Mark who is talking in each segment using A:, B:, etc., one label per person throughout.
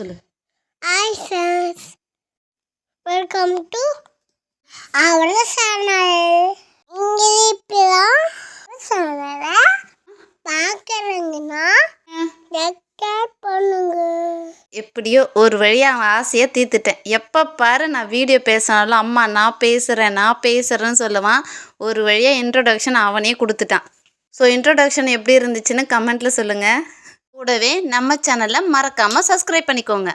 A: சொல்லு.
B: Hi friends welcome to அவரோட channel இங்கே இப்போதான் சேனலை பார்க்குறீங்கன்னா பண்ணுங்க.
A: எப்படியோ ஒரு வழியாக அவன் ஆசையை தீர்த்துட்டேன். எப்போ பாரு நான் வீடியோ பேசினாலும் அம்மா நான் பேசுகிறேன் நான் பேசுகிறேன்னு சொல்லுவான். ஒரு வழியாக இன்ட்ரொடக்ஷன் அவனே கொடுத்துட்டான். ஸோ இன்ட்ரொடக்ஷன் எப்படி இருந்துச்சுன்னு கமெண்ட்டில் சொல்லுங்கள் கூடவே நம்ம சேனலை மறக்காமல் சப்ஸ்கிரைப் பண்ணிக்கோங்க.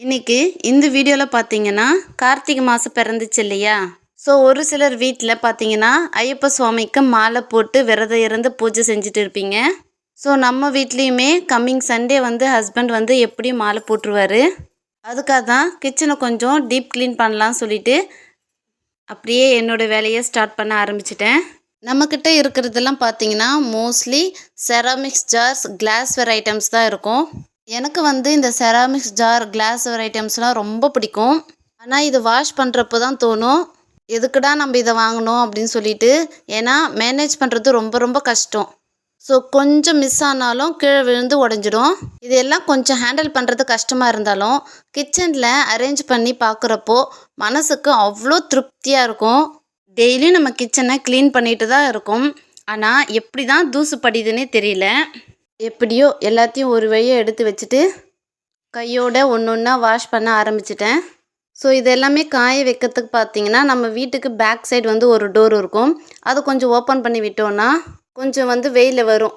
A: இன்றைக்கி இந்த வீடியோவில் பார்த்தீங்கன்னா கார்த்திகை மாதம் பிறந்துச்சு இல்லையா? ஸோ ஒரு சிலர் வீட்டில் பார்த்தீங்கன்னா ஐயப்ப சுவாமிக்கு மாலை போட்டு விரதம் இருந்து பூஜை செஞ்சுட்டு இருப்பீங்க. ஸோ நம்ம வீட்லேயுமே கம்மிங் சண்டே வந்து ஹஸ்பண்ட் வந்து எப்படியும் மாலை போட்டுருவாரு. அதுக்காக தான் கிச்சனை கொஞ்சம் டீப் க்ளீன் பண்ணலாம்னு சொல்லிட்டு அப்படியே என்னோடய வேலையை ஸ்டார்ட் பண்ண ஆரம்பிச்சிட்டேன். நம்மக்கிட்ட இருக்கிறதெல்லாம் பார்த்தீங்கன்னா mostly ceramics jars glassware items தான் இருக்கும். எனக்கு வந்து இந்த செராமிக்ஸ் ஜார் கிளாஸ்வேர் ஐட்டம்ஸ்லாம் ரொம்ப பிடிக்கும். ஆனால் இது வாஷ் பண்ணுறப்போ தான் தோணும் எதுக்குடா நம்ம இதை வாங்கினோம் அப்படின்னு சொல்லிட்டு. ஏன்னா மேனேஜ் பண்ணுறது ரொம்ப ரொம்ப கஷ்டம். ஸோ கொஞ்சம் மிஸ் ஆனாலும் கீழே விழுந்து உடஞ்சிடும். இதெல்லாம் கொஞ்சம் ஹேண்டில் பண்ணுறது கஷ்டமாக இருந்தாலும் கிச்சனில் அரேஞ்ச் பண்ணி பார்க்குறப்போ மனசுக்கு அவ்வளோ திருப்தியாக இருக்கும். டெய்லியும் நம்ம கிச்சனை க்ளீன் பண்ணிட்டு தான் இருக்கோம். ஆனால் எப்படி தான் தூசு படியுதுன்னே தெரியல. எப்படியோ எல்லாத்தையும் ஒரு வழியாக எடுத்து வச்சுட்டு கையோட ஒன்று ஒன்றா வாஷ் பண்ண ஆரம்பிச்சிட்டேன். ஸோ இது எல்லாமே காய வைக்கிறதுக்கு பார்த்தீங்கன்னா நம்ம வீட்டுக்கு பேக் சைடு வந்து ஒரு டோர் இருக்கும். அது கொஞ்சம் ஓப்பன் பண்ணி விட்டோன்னா கொஞ்சம் வந்து வெயிலில் வரும்.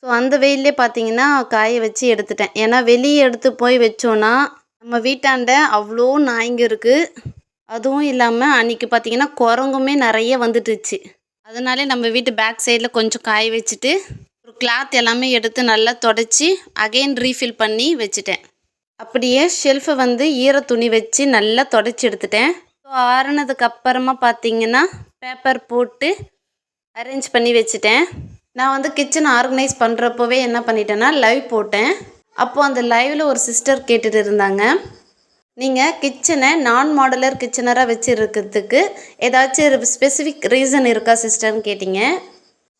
A: ஸோ அந்த வெயிலே பார்த்தீங்கன்னா காய வச்சு எடுத்துட்டேன். ஏன்னா வெளியே எடுத்து போய் வச்சோன்னா நம்ம வீட்டாண்ட அவ்வளோ நாய்ங்க இருக்குது அதுவும் இல்லாமல் அன்றைக்கி பார்த்தீங்கன்னா குரங்குமே நிறைய வந்துட்டுச்சு அதனாலே நம்ம வீட்டு பேக் சைடில் கொஞ்சம் காய வச்சுட்டு ஒரு கிளாத் எல்லாமே எடுத்து நல்லா தொடச்சி அகைன் ரீஃபில் பண்ணி வச்சுட்டேன். அப்படியே ஷெல்ஃபை வந்து ஈர துணி வச்சு நல்லா தொடச்சி எடுத்துட்டேன். ஸோ ஆறுனதுக்கு அப்புறமா பார்த்தீங்கன்னா பேப்பர் போட்டு அரேஞ்ச் பண்ணி வச்சுட்டேன். நான் வந்து கிச்சன் ஆர்கனைஸ் பண்ணுறப்போவே என்ன பண்ணிட்டேன்னா லைவ் போட்டேன். அப்போது அந்த லைவில் ஒரு சிஸ்டர் கேட்டுட்டு இருந்தாங்க. நீங்கள் கிச்சனை நான் மாடுலர் கிச்சனராக வச்சுருக்கிறதுக்கு ஏதாச்சும் ஸ்பெசிஃபிக் ரீசன் இருக்கா சிஸ்டர்னு கேட்டிங்க.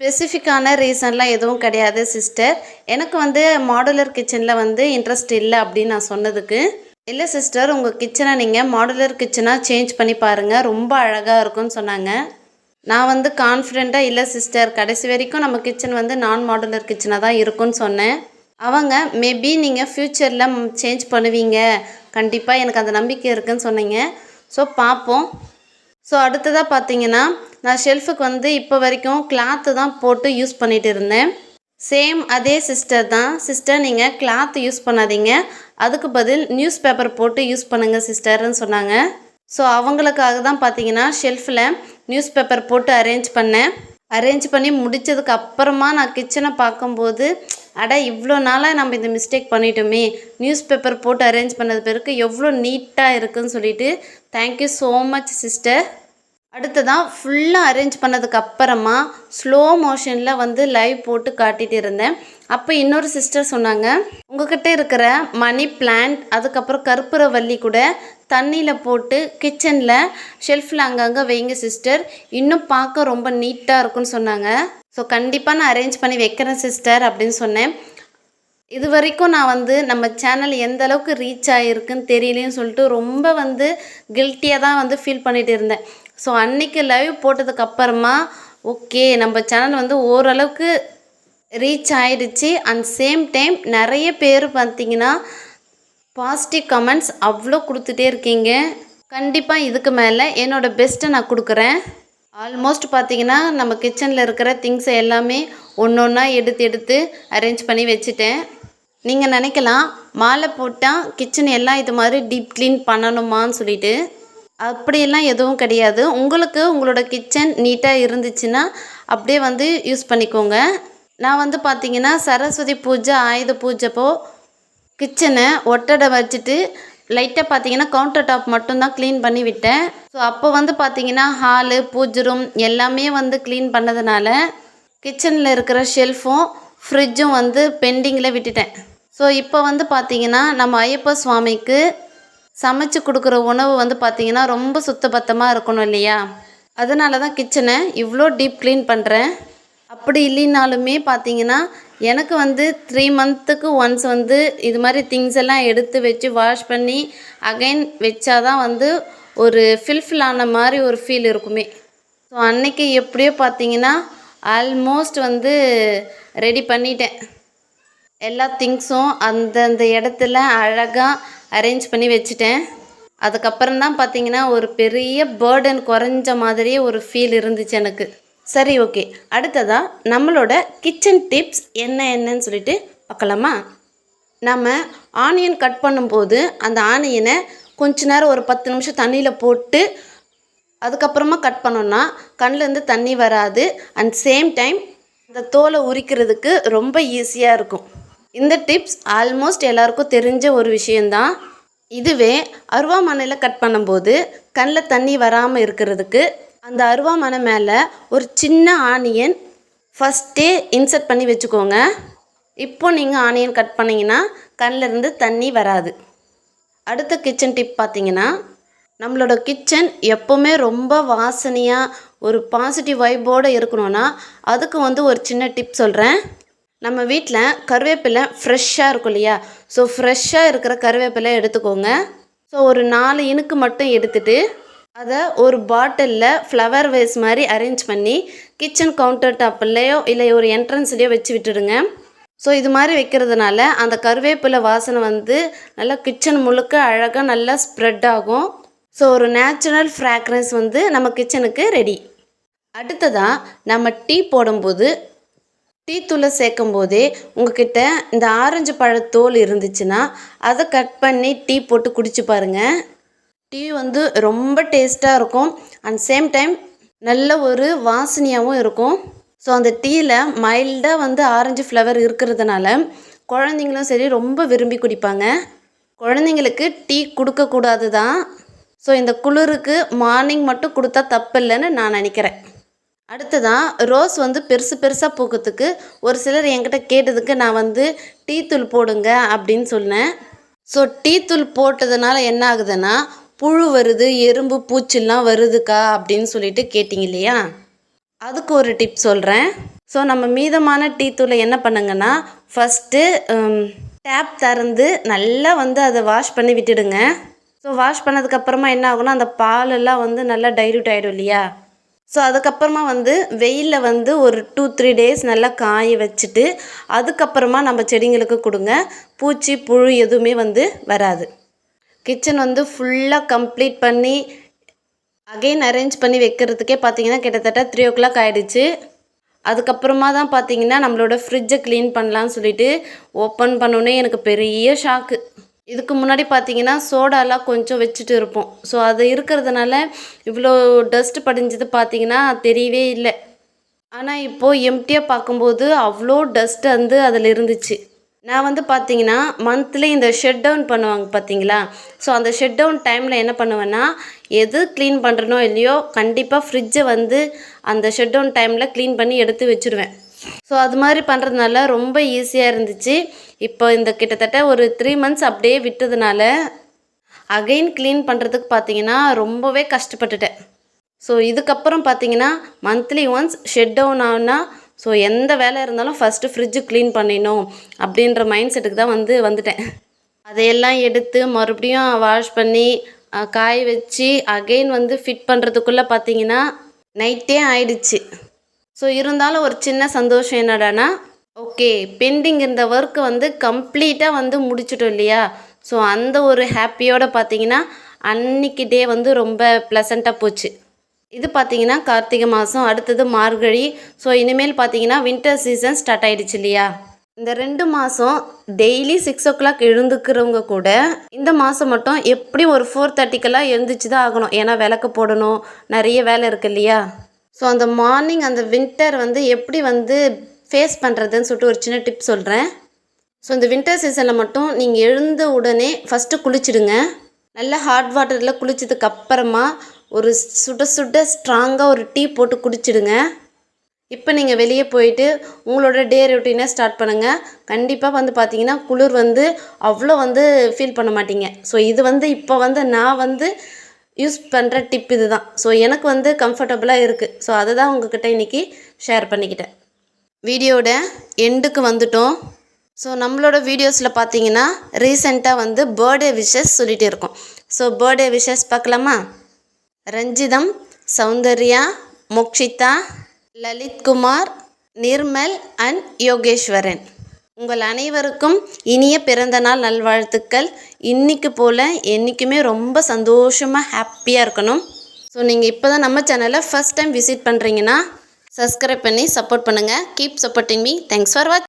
A: ஸ்பெசிஃபிக்கான ரீசன்லாம் எதுவும் கிடையாது சிஸ்டர் எனக்கு வந்து மாடுலர் கிச்சனில் வந்து இன்ட்ரெஸ்ட் இல்லை அப்படின்னு நான் சொன்னதுக்கு. இல்லை சிஸ்டர் உங்கள் கிச்சனை நீங்கள் மாடுலர் கிச்சனாக சேஞ்ச் பண்ணி பாருங்கள் ரொம்ப அழகாக இருக்கும்னு சொன்னாங்க. நான் வந்து கான்ஃபிடெண்ட்டாக இல்லை சிஸ்டர் கடைசி வரைக்கும் நம்ம கிச்சன் வந்து நான் மாடுலர் கிச்சனாக தான் இருக்கும்னு சொன்னேன். அவங்க மேபி நீங்கள் ஃப்யூச்சரில் சேஞ்ச் பண்ணுவீங்க. கண்டிப்பாக எனக்கு அந்த நம்பிக்கை இருக்குதுன்னு சொன்னீங்க. ஸோ பார்ப்போம் ஸோ அடுத்ததாக பார்த்தீங்கன்னா நான் ஷெல்ஃபுக்கு வந்து இப்போ வரைக்கும் கிளாத்து தான் போட்டு யூஸ் பண்ணிகிட்டு இருந்தேன். சேம் அதே சிஸ்டர் தான். சிஸ்டர் நீங்கள் கிளாத் யூஸ் பண்ணாதீங்க. அதுக்கு பதில் நியூஸ் பேப்பர் போட்டு யூஸ் பண்ணுங்கள் சிஸ்டர்னு சொன்னாங்க. ஸோ அவங்களுக்காக தான் பார்த்தீங்கன்னா ஷெல்ஃபில் நியூஸ் பேப்பர் போட்டு அரேஞ்ச் பண்ணேன். அரேஞ்ச் பண்ணி முடித்ததுக்கு அப்புறமா நான் கிச்சனை பார்க்கும்போது அட இவ்வளோ நாளாக நம்ம இந்த மிஸ்டேக் பண்ணிட்டோமே. நியூஸ் பேப்பர் போட்டு அரேஞ்ச் பண்ணது பிறகு எவ்வளோ நீட்டாக இருக்குதுன்னு சொல்லிட்டு தேங்க்யூ ஸோ மச் சிஸ்டர் அடுத்ததான் ஃபுல்லாக அரேஞ்ச் பண்ணதுக்கு அப்புறமா ஸ்லோ மோஷனில் வந்து லைவ் போட்டு காட்டிகிட்டு இருந்தேன். அப்போ இன்னொரு சிஸ்டர் சொன்னாங்க உங்ககிட்ட இருக்கிற மணி பிளான்ட் அதுக்கப்புறம் கற்பூரவல்லி கூட தண்ணியில் போட்டு கிச்சனில் ஷெல்ஃபில் அங்கங்கே வைங்க சிஸ்டர் இன்னும் பார்க்க ரொம்ப நீட்டாக இருக்கும்னு சொன்னாங்க. ஸோ கண்டிப்பாக நான் அரேஞ்ச் பண்ணி வைக்கிறேன் சிஸ்டர் அப்படின்னு சொன்னேன். இது வரைக்கும் நான் வந்து நம்ம சேனல் எந்த அளவுக்கு ரீச் ஆகிருக்குன்னு தெரியலேன்னு சொல்லிட்டு ரொம்ப வந்து கில்ட்டியாக தான் வந்து ஃபீல் பண்ணிகிட்டு இருந்தேன். ஸோ அன்றைக்கி லைவ் போட்டதுக்கு அப்புறமா ஓகே நம்ம சேனல் வந்து ஓரளவுக்கு ரீச் ஆயிடுச்சு. அண்ட் சேம் டைம் நிறைய பேர் பார்த்திங்கன்னா பாசிட்டிவ் கமெண்ட்ஸ் அவ்வளோ கொடுத்துட்டே இருக்கீங்க. கண்டிப்பாக இதுக்கு மேலே என்னோடய பெஸ்ட்டை நான் கொடுக்குறேன். ஆல்மோஸ்ட் பார்த்தீங்கன்னா நம்ம கிச்சனில் இருக்கிற திங்ஸை எல்லாமே ஒன்று ஒன்றா எடுத்து எடுத்து அரேஞ்ச் பண்ணி வச்சுட்டேன். நீங்கள் நினைக்கலாம் மாலை போட்டால் கிச்சன் எல்லாம் இது மாதிரி டீப் க்ளீன் பண்ணணுமான்னு சொல்லிட்டு. அப்படியெல்லாம் எதுவும் கிடையாது. உங்களுக்கு உங்களோட கிச்சன் நீட்டாக இருந்துச்சுன்னா அப்படியே வந்து யூஸ் பண்ணிக்கோங்க. நான் வந்து பார்த்திங்கன்னா சரஸ்வதி பூஜை ஆயுத பூஜைப்போ கிச்சனை ஒட்டடை வச்சுட்டு லைட்டாக பார்த்தீங்கன்னா கவுண்டர் டாப் மட்டும்தான் க்ளீன் பண்ணி விட்டேன். ஸோ அப்போ வந்து பார்த்தீங்கன்னா ஹாலு பூஜை ரூம் எல்லாமே வந்து க்ளீன் பண்ணதுனால கிச்சனில் இருக்கிற ஷெல்ஃபும் ஃப்ரிட்ஜும் வந்து பெண்டிங்கில் விட்டுட்டேன். ஸோ இப்போ வந்து பார்த்தீங்கன்னா நம்ம ஐயப்ப சுவாமிக்கு சமைச்சு கொடுக்குற உணவு வந்து பார்த்திங்கன்னா ரொம்ப சுத்தபத்தமாக இருக்கணும் இல்லையா? அதனால தான் கிச்சனை இவ்வளோ டீப் க்ளீன் பண்ணுறேன் அப்படி இல்லைனாலுமே பார்த்தீங்கன்னா எனக்கு வந்து த்ரீ மந்த்துக்கு ஒன்ஸ் வந்து இது மாதிரி திங்ஸ் எல்லாம் எடுத்து வச்சு வாஷ் பண்ணி அகைன் வச்சா தான் வந்து ஒரு ஃபில்ஃபில் ஆன மாதிரி ஒரு ஃபீல் இருக்குமே. ஸோ அன்னைக்கு எப்படியோ பார்த்தீங்கன்னா ஆல்மோஸ்ட் வந்து ரெடி பண்ணிட்டேன். எல்லா திங்ஸும் அந்தந்த இடத்துல அழகாக அரேஞ்ச் பண்ணி வச்சுட்டேன். அதுக்கப்புறம் தான் பார்த்தீங்கன்னா ஒரு பெரிய பேர்டன் குறைஞ்ச மாதிரியே ஒரு ஃபீல் இருந்துச்சு எனக்கு. சரி ஓகே. அடுத்ததாக நம்மளோட கிச்சன் டிப்ஸ் என்ன என்னன்னு சொல்லிட்டு பார்க்கலாமா? நம்ம ஆனியன் கட் பண்ணும்போது அந்த ஆனியனை கொஞ்ச நேரம் ஒரு பத்து நிமிஷம் தண்ணியில் போட்டு அதுக்கப்புறமா கட் பண்ணோன்னா கண்ணிலேருந்து தண்ணி வராது. அண்ட் சேம் டைம் அந்த தோலை உரிக்கிறதுக்கு ரொம்ப ஈஸியாக இருக்கும். இந்த டிப்ஸ் ஆல்மோஸ்ட் எல்லாருக்கும் தெரிஞ்ச ஒரு விஷயந்தான் இதுவே அருவாமனையில் கட் பண்ணும்போது கண்ணில் தண்ணி வராமல் இருக்கிறதுக்கு அந்த அருவாமனை மேலே ஒரு சின்ன ஆனியன் ஃபஸ்ட்டே இன்சர்ட் பண்ணி வச்சுக்கோங்க. இப்போ நீங்கள் ஆனியன் கட் பண்ணிங்கன்னா கண்ணிலிருந்து தண்ணி வராது. அடுத்த கிச்சன் டிப் பார்த்தீங்கன்னா நம்மளோட கிச்சன் எப்போவுமே ரொம்ப வாசனையாக ஒரு பாசிட்டிவ் வைப்போடு இருக்கணும்னா அதுக்கு வந்து ஒரு சின்ன டிப் சொல்கிறேன் நம்ம வீட்டில் கருவேப்பிலை ஃப்ரெஷ்ஷாக இருக்கும் இல்லையா? ஸோ ஃப்ரெஷ்ஷாக இருக்கிற கருவேப்பிலை எடுத்துக்கோங்க. ஸோ ஒரு நாலு இனுக்கு மட்டும் எடுத்துகிட்டு அதை ஒரு பாட்டிலில் ஃப்ளவர் வேஸ் மாதிரி அரேஞ்ச் பண்ணி கிச்சன் கவுண்டர் டாப்லேயோ இல்லை ஒரு என்ட்ரன்ஸ்லேயோ வச்சு விட்டுடுங்க. ஸோ இது மாதிரி வைக்கிறதுனால அந்த கருவேப்பிலை வாசனை வந்து நல்லா கிச்சன் முழுக்க அழகாக நல்லா ஸ்ப்ரெட் ஆகும். ஸோ ஒரு நேச்சுரல் ஃப்ராக்ரன்ஸ் வந்து நம்ம கிச்சனுக்கு ரெடி அடுத்ததாக நம்ம டீ போடும்போது டீ தூளை சேர்க்கும் போதே உங்ககிட்ட இந்த ஆரஞ்சு பழத்தோல் இருந்துச்சுன்னா அதை கட் பண்ணி டீ போட்டு குடிச்சு பாருங்கள் டீ வந்து ரொம்ப டேஸ்ட்டாக இருக்கும். அண்ட் சேம் டைம் நல்ல ஒரு வாசனையாகவும் இருக்கும். ஸோ அந்த டீயில் மைல்டாக வந்து ஆரஞ்சு ஃப்ளவர் இருக்கிறதுனால குழந்தைங்களும் சரி ரொம்ப விரும்பி குடிப்பாங்க. குழந்தைங்களுக்கு டீ கொடுக்கக்கூடாது தான் ஸோ இந்த குளிருக்கு மார்னிங் மட்டும் கொடுத்தா தப்பில்லைன்னு நான் நினைக்கிறேன். அடுத்ததாக ரோஸ் வந்து பெருசு பெருசாக பூக்கிறதுக்கு ஒரு சிலர் என்கிட்ட கேட்டதுக்கு நான் வந்து டீ தூள் போடுங்க அப்படின்னு சொன்னேன். ஸோ டீ தூள் போட்டதுனால என்ன ஆகுதுன்னா புழு வருது எறும்பு பூச்சிலாம் வருதுக்கா அப்படின்னு சொல்லிட்டு கேட்டிங்க இல்லையா? அதுக்கு ஒரு டிப் சொல்கிறேன் ஸோ நம்ம மீதமான டீ தூளை என்ன பண்ணுங்கன்னா ஃபஸ்ட்டு டேப் um, திறந்து நல்லா வந்து அதை வாஷ் பண்ணி விட்டுடுங்க. ஸோ வாஷ் பண்ணதுக்கப்புறமா என்ன ஆகும்னா அந்த பாலெல்லாம் வந்து நல்லா டைல்யூட் ஆகிடும் இல்லையா? ஸோ அதுக்கப்புறமா வந்து வெயிலில் வந்து ஒரு டூ த்ரீ டேஸ் நல்லா காய வச்சுட்டு அதுக்கப்புறமா நம்ம செடிங்களுக்கு கொடுங்க. பூச்சி புழு எதுவுமே வந்து வராது. கிச்சன் வந்து ஃபுல்லாக கம்ப்ளீட் பண்ணி அகைன் அரேஞ்ச் பண்ணி வைக்கிறதுக்கே பார்த்தீங்கன்னா கிட்டத்தட்ட த்ரீ ஓ கிளாக் ஆகிடுச்சு அதுக்கப்புறமா தான் பார்த்தீங்கன்னா நம்மளோட ஃப்ரிட்ஜை க்ளீன் பண்ணலான்னு சொல்லிட்டு ஓப்பன் பண்ணோன்னே எனக்கு பெரிய ஷாக்கு இதுக்கு முன்னாடி பார்த்தீங்கன்னா சோடாலாம் கொஞ்சம் வச்சுட்டு இருப்போம். ஸோ அது இருக்கிறதுனால இவ்வளோ டஸ்ட் படிஞ்சது பார்த்தீங்கன்னா தெரியவே இல்லை. ஆனால் இப்போது எம்டியாக பார்க்கும்போது அவ்வளோ டஸ்ட் வந்து அதில் இருந்துச்சு. நான் வந்து பார்த்தீங்கன்னா மந்த்லி இந்த ஷெட் டவுன் பண்ணுவாங்க பார்த்தீங்களா ஸோ அந்த ஷெட் டவுன் டைமில் என்ன பண்ணுவேன்னா எது க்ளீன் பண்ணுறனோ இல்லையோ கண்டிப்பாக ஃப்ரிட்ஜை வந்து அந்த ஷெட் டவுன் டைமில் க்ளீன் பண்ணி எடுத்து வச்சுருவேன். ஸோ அது மாதிரி பண்ணுறதுனால ரொம்ப ஈஸியாக இருந்துச்சு. இப்போ இந்த கிட்டத்தட்ட ஒரு த்ரீ மந்த்ஸ் அப்படியே விட்டதுனால அகைன் க்ளீன் பண்ணுறதுக்கு பார்த்தீங்கன்னா ரொம்பவே கஷ்டப்பட்டுட்டேன். ஸோ இதுக்கப்புறம் பார்த்தீங்கன்னா மந்த்லி ஒன்ஸ் ஷெட் டவுன் ஆகுனா ஸோ எந்த வேலை இருந்தாலும் ஃபஸ்ட்டு ஃப்ரிட்ஜு க்ளீன் பண்ணிடணும் அப்படின்ற மைண்ட் செட்டுக்கு தான் வந்து வந்துட்டேன். அதையெல்லாம் எடுத்து மறுபடியும் வாஷ் பண்ணி காய வச்சு அகைன் வந்து ஃபிட் பண்ணுறதுக்குள்ளே பார்த்தீங்கன்னா நைட்டே ஆயிடுச்சு. ஸோ இருந்தாலும் ஒரு சின்ன சந்தோஷம் என்னடான்னா ஓகே பெண்டிங் இருந்த ஒர்க்கு வந்து கம்ப்ளீட்டாக வந்து முடிச்சிட்டோம் இல்லையா? ஸோ அந்த ஒரு ஹாப்பியோடு பார்த்தீங்கன்னா அன்னைக்கு டே வந்து ரொம்ப ப்ளசண்ட்டாக போச்சு. இது பார்த்தீங்கன்னா கார்த்திகை மாதம் அடுத்தது மார்கழி. ஸோ இனிமேல் பார்த்தீங்கன்னா வின்டர் சீசன் ஸ்டார்ட் ஆயிடுச்சு இல்லையா? இந்த ரெண்டு மாதம் டெய்லி சிக்ஸ் ஓ கிளாக் எழுந்துக்கிறவங்க கூட இந்த மாதம் மட்டும் எப்படியும் ஒரு ஃபோர் தேர்ட்டிக்கெல்லாம் எழுந்துச்சு தான் ஆகணும். ஏன்னா விளக்கு போடணும் நிறைய வேலை இருக்கு இல்லையா? ஸோ அந்த மார்னிங் அந்த வின்டர் வந்து எப்படி வந்து ஃபேஸ் பண்ணுறதுன்னு சொல்லிட்டு ஒரு சின்ன டிப் சொல்கிறேன் ஸோ இந்த வின்டர் சீசனில் மட்டும் நீங்கள் எழுந்த உடனே ஃபஸ்ட்டு குளிச்சிடுங்க. நல்லா ஹாட் வாட்டரில் குளிச்சதுக்கப்புறமா ஒரு சுட சுட ஸ்ட்ராங்காக ஒரு டீ போட்டு குடிச்சிடுங்க. இப்போ நீங்கள் வெளியே போயிட்டு உங்களோட டே ரொட்டீனை ஸ்டார்ட் பண்ணுங்கள் கண்டிப்பாக வந்து பார்த்தீங்கன்னா குளிர் வந்து அவ்வளோ வந்து ஃபீல் பண்ண மாட்டீங்க. ஸோ இது வந்து இப்போ வந்து நான் வந்து யூஸ் பண்ணுற டிப் இது தான் ஸோ எனக்கு வந்து கம்ஃபர்டபுளாக இருக்குது ஸோ அதை தான் உங்ககிட்ட இன்றைக்கி ஷேர் பண்ணிக்கிட்டேன். வீடியோட எண்டுக்கு வந்துட்டோம். ஸோ நம்மளோட வீடியோஸில் பார்த்தீங்கன்னா ரீசெண்டாக வந்து பர்த்டே விஷஸ் சொல்லிகிட்டே இருக்கோம். ஸோ பர்த்டே விஷஸ் பார்க்கலாமா ரஞ்சிதம் சௌந்தர்யா மோக்ஷிதா லலித்குமார் நிர்மல் அண்ட் யோகேஸ்வரன். உங்கள் அனைவருக்கும் இனிய பிறந்தநாள் நல்வாழ்த்துக்கள். இன்னைக்கு போல் என்றைக்குமே ரொம்ப சந்தோஷமாக ஹாப்பியாக இருக்கணும். ஸோ நீங்கள் இப்போ தான் நம்ம சேனலை ஃபஸ்ட் டைம் விசிட் பண்ணுறீங்கன்னா சப்ஸ்கிரைப் பண்ணி சப்போர்ட் பண்ணுங்கள் keep supporting me thanks for watch